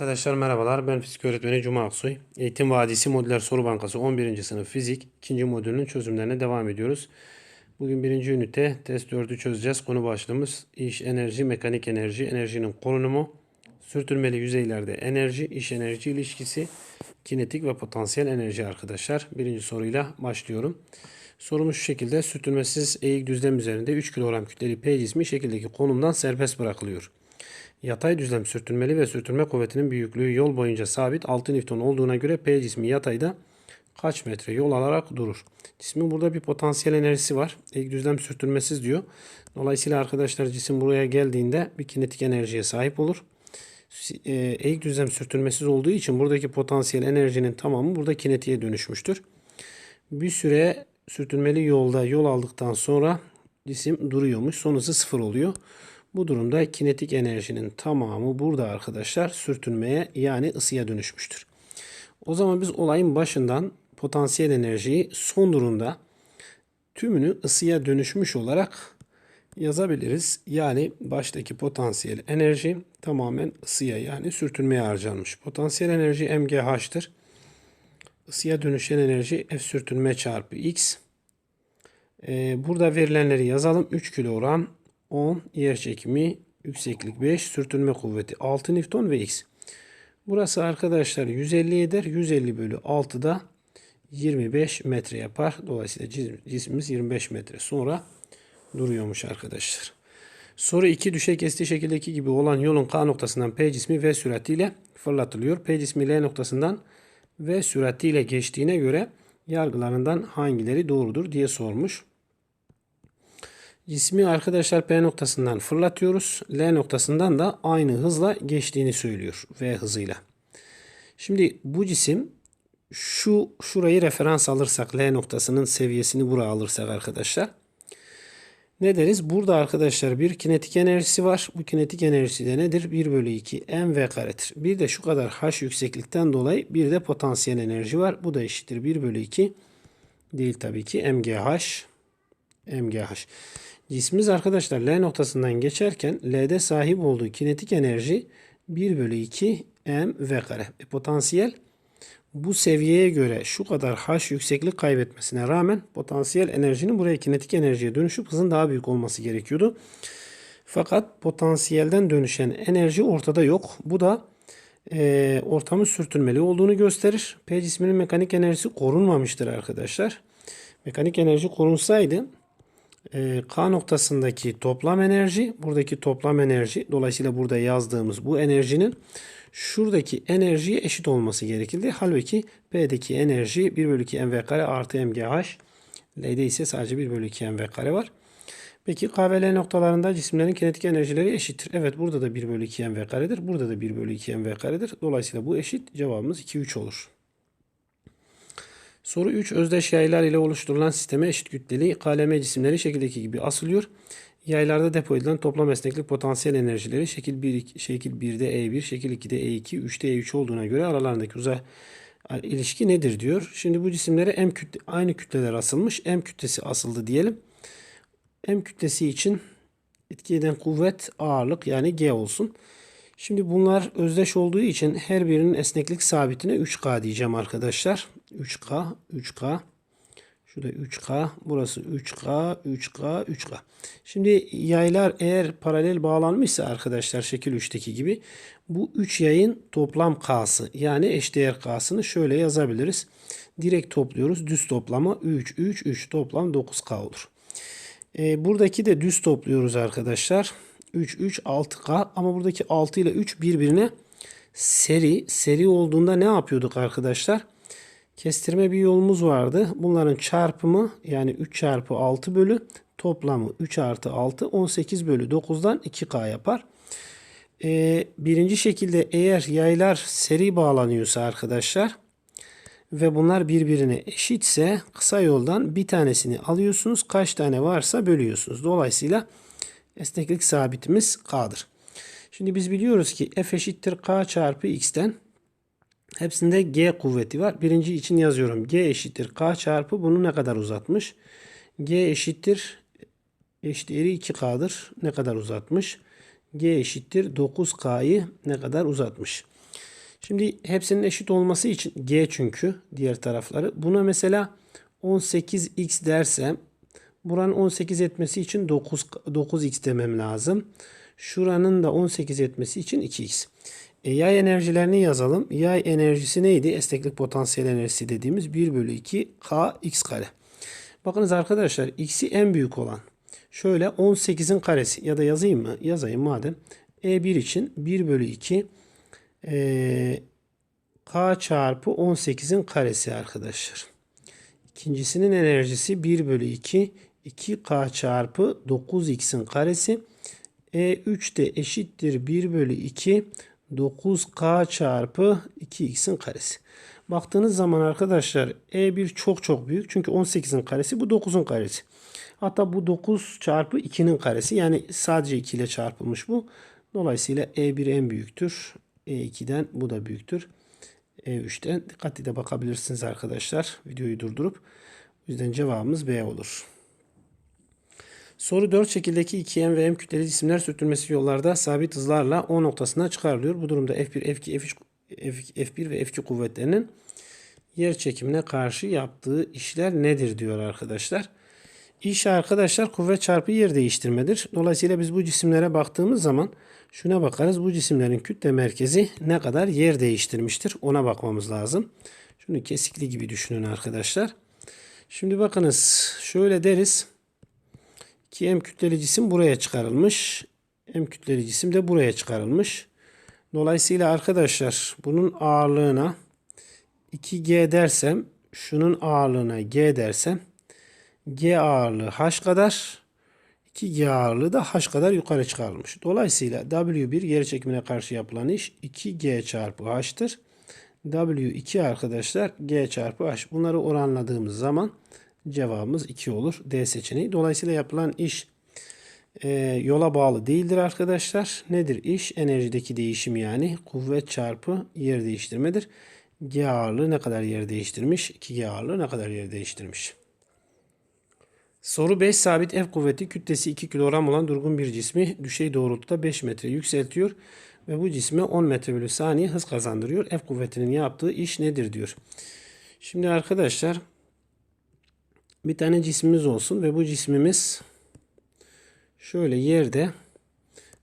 Arkadaşlar merhabalar. Ben fizik öğretmeni Cuma Aksoy. Eğitim Vadisi Modüler Soru Bankası 11. sınıf fizik 2. modülünün çözümlerine devam ediyoruz. Bugün 1. ünite test 4'ü çözeceğiz. Konu başlığımız iş, enerji, mekanik enerji, enerjinin konumu, sürtünmeli yüzeylerde enerji, iş enerji ilişkisi, kinetik ve potansiyel enerji arkadaşlar. Birinci soruyla başlıyorum. Sorumuz şu şekilde sürtünmesiz eğik düzlem üzerinde 3 kilogram kütleli P cismi şekildeki konumdan serbest bırakılıyor. Yatay düzlem sürtünmeli ve sürtünme kuvvetinin büyüklüğü yol boyunca sabit 6 Newton olduğuna göre P cismi yatayda kaç metre yol alarak durur? Cismin burada bir potansiyel enerjisi var. Eğik düzlem sürtünmesiz diyor. Dolayısıyla arkadaşlar cisim buraya geldiğinde bir kinetik enerjiye sahip olur. Eğik düzlem sürtünmesiz olduğu için buradaki potansiyel enerjinin tamamı burada kinetiğe dönüşmüştür. Bir süre sürtünmeli yolda yol aldıktan sonra cisim duruyormuş. Sonusu sıfır oluyor. Bu durumda kinetik enerjinin tamamı burada arkadaşlar sürtünmeye yani ısıya dönüşmüştür. O zaman biz olayın başından potansiyel enerjiyi son durumda tümünü ısıya dönüşmüş olarak yazabiliriz. Yani baştaki potansiyel enerji tamamen ısıya yani sürtünmeye harcanmış. Potansiyel enerji MGH'tır. Isıya dönüşen enerji F sürtünme çarpı X. Ee, burada verilenleri yazalım. 3 kilogram 10 yer çekimi yükseklik 5 sürtünme kuvveti 6 Newton ve X. Burası arkadaşlar 150 eder. 150 bölü 6 da 25 metre yapar. Dolayısıyla cismimiz 25 metre sonra duruyormuş arkadaşlar. Soru 2 düşey kestiği şekildeki gibi olan yolun K noktasından P cismi V süratiyle fırlatılıyor. P cismi L noktasından V süratiyle geçtiğine göre yargılarından hangileri doğrudur diye sormuş. Cismi arkadaşlar P noktasından fırlatıyoruz. L noktasından da aynı hızla geçtiğini söylüyor. V hızıyla. Şimdi bu cisim şu şurayı referans alırsak L noktasının seviyesini buraya alırsak arkadaşlar ne deriz? Burada arkadaşlar bir kinetik enerjisi var. Bu kinetik enerjisi de nedir? 1 bölü 2 mv karedir. Bir de şu kadar h yükseklikten dolayı bir de potansiyel enerji var. Bu da eşittir 1 bölü 2 değil tabii ki mgh mgh. Cismimiz arkadaşlar L noktasından geçerken L'de sahip olduğu kinetik enerji 1 bölü 2 m v kare. E, potansiyel bu seviyeye göre şu kadar h yükseklik kaybetmesine rağmen potansiyel enerjinin buraya kinetik enerjiye dönüşüp hızın daha büyük olması gerekiyordu. Fakat potansiyelden dönüşen enerji ortada yok. Bu da e, ortamın sürtünmeli olduğunu gösterir. P cisminin mekanik enerjisi korunmamıştır arkadaşlar. Mekanik enerji korunsaydı K noktasındaki toplam enerji, buradaki toplam enerji, dolayısıyla burada yazdığımız bu enerjinin şuradaki enerjiye eşit olması gerekirdi. Halbuki P'deki enerji 1 bölü 2 mv kare artı mgh. L'de ise sadece 1 bölü 2 mv kare var. Peki K ve L noktalarında cisimlerin kinetik enerjileri eşittir. Evet burada da 1 bölü 2 mv karedir. Burada da 1 bölü 2 mv karedir. Dolayısıyla bu eşit. Cevabımız 2, 3 olur. Soru 3. Özdeş yaylar ile oluşturulan sisteme eşit kütleli KLM cisimleri şekildeki gibi asılıyor. Yaylarda depo edilen toplam esneklik potansiyel enerjileri şekil 1, şekil 1'de E1, şekil 2'de E2, 3'te E3 olduğuna göre aralarındaki uzay ilişki nedir diyor. Şimdi bu cisimlere M kütle, aynı kütleler asılmış. M kütlesi asıldı diyelim. M kütlesi için etki eden kuvvet ağırlık yani G olsun. Şimdi bunlar özdeş olduğu için her birinin esneklik sabitine 3K diyeceğim arkadaşlar. 3K, 3K. Şurada 3K, burası 3K, 3K, 3K. Şimdi yaylar eğer paralel bağlanmışsa arkadaşlar şekil 3'teki gibi bu 3 yayın toplam K'sı yani eşdeğer K'sını şöyle yazabiliriz. Direkt topluyoruz. Düz toplama 3, 3, 3 toplam 9K olur. E, buradaki de düz topluyoruz arkadaşlar. 3, 3, 6K ama buradaki 6 ile 3 birbirine seri. Seri olduğunda ne yapıyorduk arkadaşlar? Kestirme bir yolumuz vardı. Bunların çarpımı yani 3 çarpı 6 bölü toplamı 3 artı 6 18 bölü 9'dan 2K yapar. Ee, birinci şekilde eğer yaylar seri bağlanıyorsa arkadaşlar ve bunlar birbirine eşitse kısa yoldan bir tanesini alıyorsunuz. Kaç tane varsa bölüyorsunuz. Dolayısıyla esneklik sabitimiz K'dır. Şimdi biz biliyoruz ki F eşittir K çarpı X'ten hepsinde G kuvveti var. Birinci için yazıyorum. G eşittir K çarpı bunu ne kadar uzatmış? G eşittir eşit eğri 2K'dır. Ne kadar uzatmış? G eşittir 9K'yı ne kadar uzatmış? Şimdi hepsinin eşit olması için G çünkü diğer tarafları. Buna mesela 18x dersem buranın 18 etmesi için 9 9x demem lazım. Şuranın da 18 etmesi için 2x. E, yay enerjilerini yazalım. Yay enerjisi neydi? Esneklik potansiyel enerjisi dediğimiz 1 bölü 2 k x kare. Bakınız arkadaşlar x'i en büyük olan şöyle 18'in karesi ya da yazayım mı? Yazayım madem. E1 için 1 bölü 2 e, k çarpı 18'in karesi arkadaşlar. İkincisinin enerjisi 1 bölü 2 2k çarpı 9x'in karesi. E3 de eşittir 1 bölü 2 9k çarpı 2x'in karesi. Baktığınız zaman arkadaşlar E1 çok çok büyük. Çünkü 18'in karesi bu 9'un karesi. Hatta bu 9 çarpı 2'nin karesi. Yani sadece 2 ile çarpılmış bu. Dolayısıyla E1 en büyüktür. E2'den bu da büyüktür. E3'ten dikkatli de bakabilirsiniz arkadaşlar. Videoyu durdurup. O yüzden cevabımız B olur. Soru 4 şekildeki 2M ve M kütleli cisimler sürtünmesi yollarda sabit hızlarla O noktasına çıkarılıyor. Bu durumda F1, F2, F3, F1 ve F2 kuvvetlerinin yer çekimine karşı yaptığı işler nedir diyor arkadaşlar. İş arkadaşlar kuvvet çarpı yer değiştirmedir. Dolayısıyla biz bu cisimlere baktığımız zaman şuna bakarız. Bu cisimlerin kütle merkezi ne kadar yer değiştirmiştir ona bakmamız lazım. Şunu kesikli gibi düşünün arkadaşlar. Şimdi bakınız şöyle deriz ki M kütleli cisim buraya çıkarılmış. M kütleli cisim de buraya çıkarılmış. Dolayısıyla arkadaşlar bunun ağırlığına 2G dersem şunun ağırlığına G dersem G ağırlığı H kadar 2G ağırlığı da H kadar yukarı çıkarılmış. Dolayısıyla W1 yer çekimine karşı yapılan iş 2G çarpı H'tır. W2 arkadaşlar G çarpı H. Bunları oranladığımız zaman cevabımız 2 olur. D seçeneği. Dolayısıyla yapılan iş e, yola bağlı değildir arkadaşlar. Nedir iş? Enerjideki değişim yani kuvvet çarpı yer değiştirmedir. G ağırlığı ne kadar yer değiştirmiş? 2G ağırlığı ne kadar yer değiştirmiş? Soru 5 sabit F kuvveti kütlesi 2 kilogram olan durgun bir cismi düşey doğrultuda 5 metre yükseltiyor ve bu cisme 10 metre bölü saniye hız kazandırıyor. F kuvvetinin yaptığı iş nedir diyor. Şimdi arkadaşlar bir tane cismimiz olsun ve bu cismimiz şöyle yerde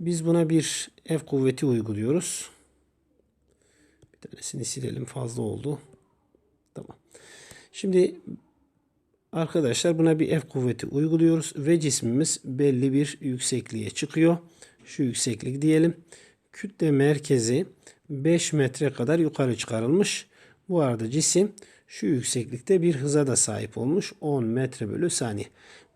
biz buna bir F kuvveti uyguluyoruz. Bir tanesini silelim fazla oldu. Tamam. Şimdi arkadaşlar buna bir F kuvveti uyguluyoruz ve cismimiz belli bir yüksekliğe çıkıyor. Şu yükseklik diyelim. Kütle merkezi 5 metre kadar yukarı çıkarılmış. Bu arada cisim şu yükseklikte bir hıza da sahip olmuş. 10 metre bölü saniye.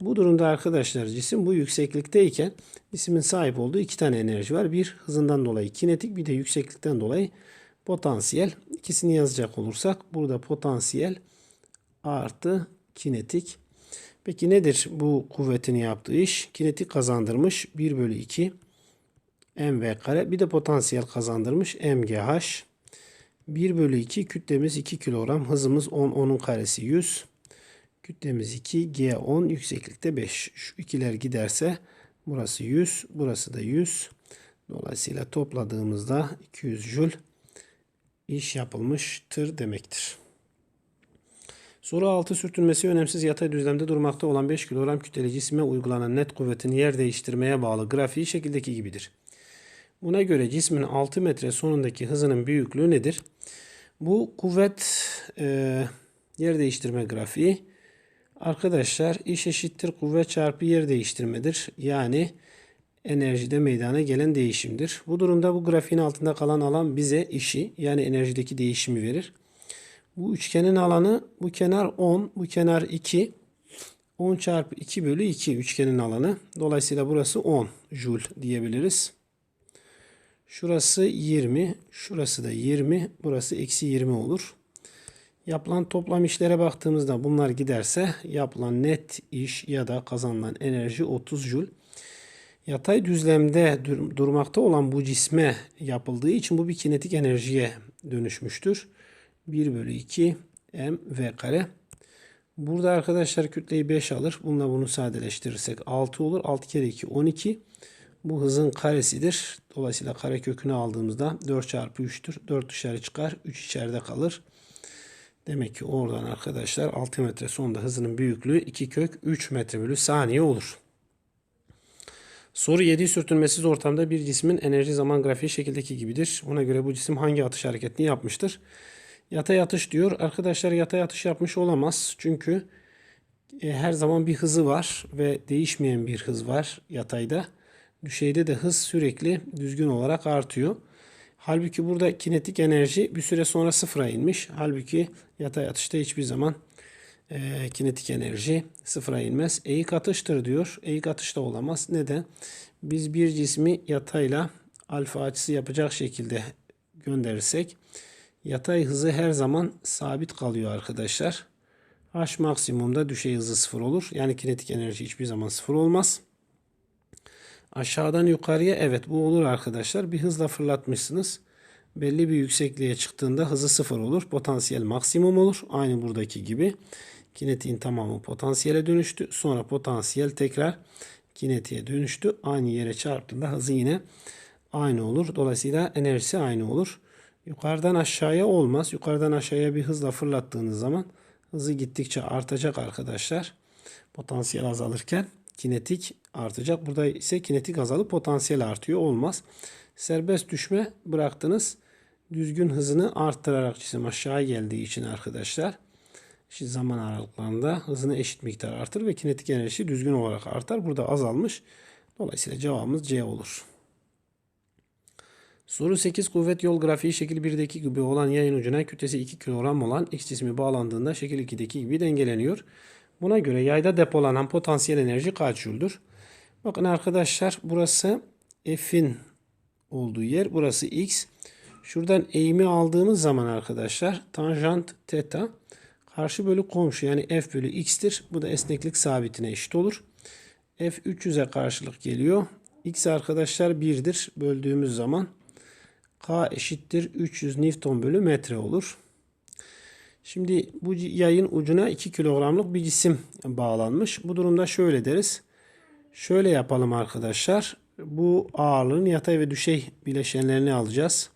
Bu durumda arkadaşlar cisim bu yükseklikteyken cismin sahip olduğu iki tane enerji var. Bir hızından dolayı kinetik bir de yükseklikten dolayı potansiyel. İkisini yazacak olursak burada potansiyel artı kinetik. Peki nedir bu kuvvetin yaptığı iş? Kinetik kazandırmış 1 bölü 2 mv kare bir de potansiyel kazandırmış mgh. 1 bölü 2 kütlemiz 2 kilogram. Hızımız 10. 10'un karesi 100. Kütlemiz 2. G 10. Yükseklikte 5. Şu ikiler giderse burası 100. Burası da 100. Dolayısıyla topladığımızda 200 jül iş yapılmıştır demektir. Soru 6 sürtünmesi önemsiz yatay düzlemde durmakta olan 5 kilogram kütleli cisme uygulanan net kuvvetin yer değiştirmeye bağlı grafiği şekildeki gibidir. Buna göre cismin 6 metre sonundaki hızının büyüklüğü nedir? Bu kuvvet e, yer değiştirme grafiği arkadaşlar iş eşittir kuvvet çarpı yer değiştirmedir. Yani enerjide meydana gelen değişimdir. Bu durumda bu grafiğin altında kalan alan bize işi yani enerjideki değişimi verir. Bu üçgenin alanı bu kenar 10 bu kenar 2 10 çarpı 2 bölü 2 üçgenin alanı. Dolayısıyla burası 10 joule diyebiliriz. Şurası 20. Şurası da 20. Burası eksi 20 olur. Yapılan toplam işlere baktığımızda bunlar giderse yapılan net iş ya da kazanılan enerji 30 Joule. Yatay düzlemde dur durmakta olan bu cisme yapıldığı için bu bir kinetik enerjiye dönüşmüştür. 1 bölü 2 m v kare. Burada arkadaşlar kütleyi 5 alır. Bununla bunu sadeleştirirsek 6 olur. 6 kere 2 12. Bu hızın karesidir. Dolayısıyla kare kökünü aldığımızda 4 çarpı 3'tür. 4 dışarı çıkar. 3 içeride kalır. Demek ki oradan arkadaşlar 6 metre sonunda hızının büyüklüğü 2 kök 3 metre bölü saniye olur. Soru 7 sürtünmesiz ortamda bir cismin enerji zaman grafiği şekildeki gibidir. Ona göre bu cisim hangi atış hareketini yapmıştır? Yatay atış diyor. Arkadaşlar yatay atış yapmış olamaz. Çünkü e, her zaman bir hızı var ve değişmeyen bir hız var yatayda. Düşeyde de hız sürekli düzgün olarak artıyor. Halbuki burada kinetik enerji bir süre sonra sıfıra inmiş. Halbuki yatay atışta hiçbir zaman e, kinetik enerji sıfıra inmez. Eğik atıştır diyor. Eğik atış da olamaz. Neden? Biz bir cismi yatayla alfa açısı yapacak şekilde gönderirsek yatay hızı her zaman sabit kalıyor arkadaşlar. H maksimumda düşey hızı sıfır olur. Yani kinetik enerji hiçbir zaman sıfır olmaz. Aşağıdan yukarıya evet bu olur arkadaşlar. Bir hızla fırlatmışsınız. Belli bir yüksekliğe çıktığında hızı sıfır olur. Potansiyel maksimum olur. Aynı buradaki gibi. Kinetiğin tamamı potansiyele dönüştü. Sonra potansiyel tekrar kinetiğe dönüştü. Aynı yere çarptığında hızı yine aynı olur. Dolayısıyla enerjisi aynı olur. Yukarıdan aşağıya olmaz. Yukarıdan aşağıya bir hızla fırlattığınız zaman hızı gittikçe artacak arkadaşlar. Potansiyel azalırken kinetik artacak. Burada ise kinetik azalıp potansiyel artıyor. Olmaz. Serbest düşme bıraktınız. Düzgün hızını arttırarak cisim aşağı geldiği için arkadaşlar eşit zaman aralıklarında hızını eşit miktar artır ve kinetik enerjisi düzgün olarak artar. Burada azalmış. Dolayısıyla cevabımız C olur. Soru 8 kuvvet yol grafiği şekil 1'deki gibi olan yayın ucuna kütlesi 2 kilogram olan X cismi bağlandığında şekil 2'deki gibi dengeleniyor. Buna göre yayda depolanan potansiyel enerji kaç jüldür? Bakın arkadaşlar burası F'in olduğu yer. Burası X. Şuradan eğimi aldığımız zaman arkadaşlar tanjant teta karşı bölü komşu yani F bölü X'tir. Bu da esneklik sabitine eşit olur. F 300'e karşılık geliyor. X arkadaşlar 1'dir. Böldüğümüz zaman K eşittir 300 Newton bölü metre olur. Şimdi bu yayın ucuna 2 kilogramlık bir cisim bağlanmış. Bu durumda şöyle deriz. Şöyle yapalım arkadaşlar. Bu ağırlığın yatay ve düşey bileşenlerini alacağız.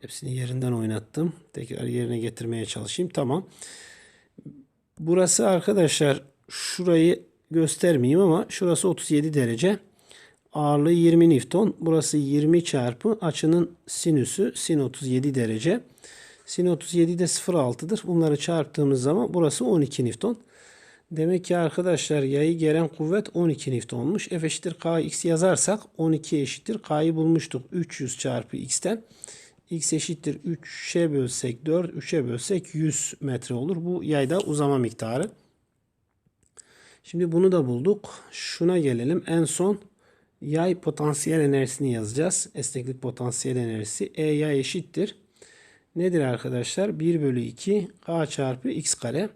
Hepsini yerinden oynattım. Tekrar yerine getirmeye çalışayım. Tamam. Burası arkadaşlar şurayı göstermeyeyim ama şurası 37 derece. Ağırlığı 20 Newton. Burası 20 çarpı açının sinüsü sin 37 derece. Sin 37 de 0.6'dır. Bunları çarptığımız zaman burası 12 Newton. Demek ki arkadaşlar yayı gelen kuvvet 12 Newton'muş. F eşittir Kx yazarsak 12 eşittir K'yı bulmuştuk. 300 çarpı X'ten. X eşittir 3'e bölsek 4, 3'e bölsek 100 metre olur. Bu yayda uzama miktarı. Şimdi bunu da bulduk. Şuna gelelim. En son yay potansiyel enerjisini yazacağız. Esneklik potansiyel enerjisi. E yay eşittir. Nedir arkadaşlar? 1 bölü 2 K çarpı X kare.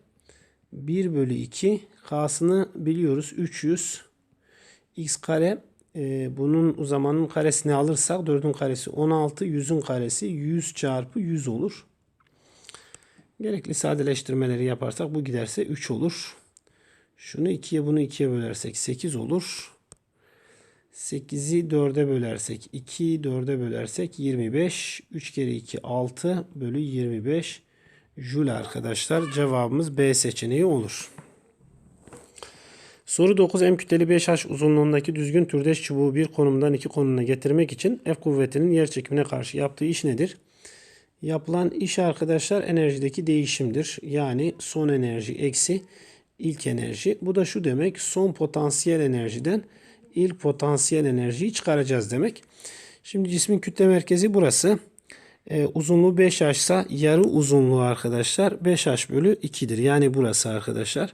1 bölü 2 K'sını biliyoruz. 300 X kare e, bunun uzamanın karesini alırsak 4'ün karesi 16 100'ün karesi 100 çarpı 100 olur. Gerekli sadeleştirmeleri yaparsak bu giderse 3 olur. Şunu 2'ye bunu 2'ye bölersek 8 olur. 8'i 4'e bölersek 2'yi 4'e bölersek 25. 3 kere 2 6 bölü 25 Joule arkadaşlar. Cevabımız B seçeneği olur. Soru 9 M kütleli 5H uzunluğundaki düzgün türdeş çubuğu bir konumdan iki konumuna getirmek için F kuvvetinin yer çekimine karşı yaptığı iş nedir? Yapılan iş arkadaşlar enerjideki değişimdir. Yani son enerji eksi ilk enerji. Bu da şu demek son potansiyel enerjiden ilk potansiyel enerjiyi çıkaracağız demek. Şimdi cismin kütle merkezi burası. Ee, uzunluğu 5H ise yarı uzunluğu arkadaşlar 5H bölü 2'dir. Yani burası arkadaşlar.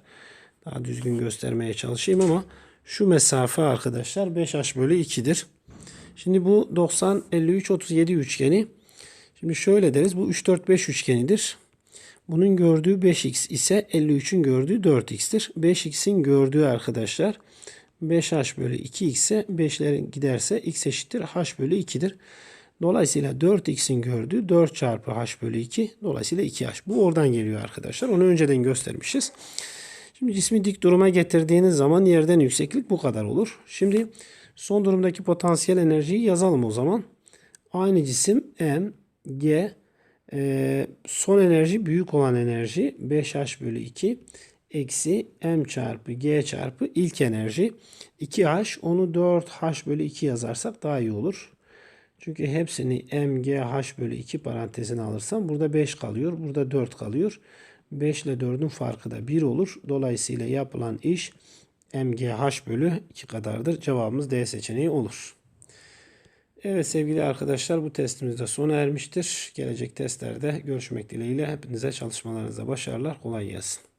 Daha düzgün göstermeye çalışayım ama şu mesafe arkadaşlar 5H bölü 2'dir. Şimdi bu 90, 53, 37 üçgeni. Şimdi şöyle deriz. Bu 3, 4, 5 üçgenidir. Bunun gördüğü 5x ise 53'ün gördüğü 4x'tir. 5x'in gördüğü arkadaşlar 5h bölü 2x ise 5'lerin giderse x eşittir h bölü 2'dir. Dolayısıyla 4x'in gördüğü 4 çarpı h bölü 2. Dolayısıyla 2h. Bu oradan geliyor arkadaşlar. Onu önceden göstermişiz. Şimdi cismi dik duruma getirdiğiniz zaman yerden yükseklik bu kadar olur. Şimdi Son durumdaki potansiyel enerjiyi yazalım o zaman. Aynı cisim M, G, e, son enerji büyük olan enerji 5H bölü 2 eksi M çarpı G çarpı ilk enerji 2H onu 4H bölü 2 yazarsak daha iyi olur. Çünkü hepsini MGH bölü 2 parantezine alırsam burada 5 kalıyor. Burada 4 kalıyor. 5 ile 4'ün farkı da 1 olur. Dolayısıyla yapılan iş MGH bölü 2 kadardır. Cevabımız D seçeneği olur. Evet sevgili arkadaşlar bu testimiz de sona ermiştir. Gelecek testlerde görüşmek dileğiyle hepinize çalışmalarınızda başarılar kolay gelsin.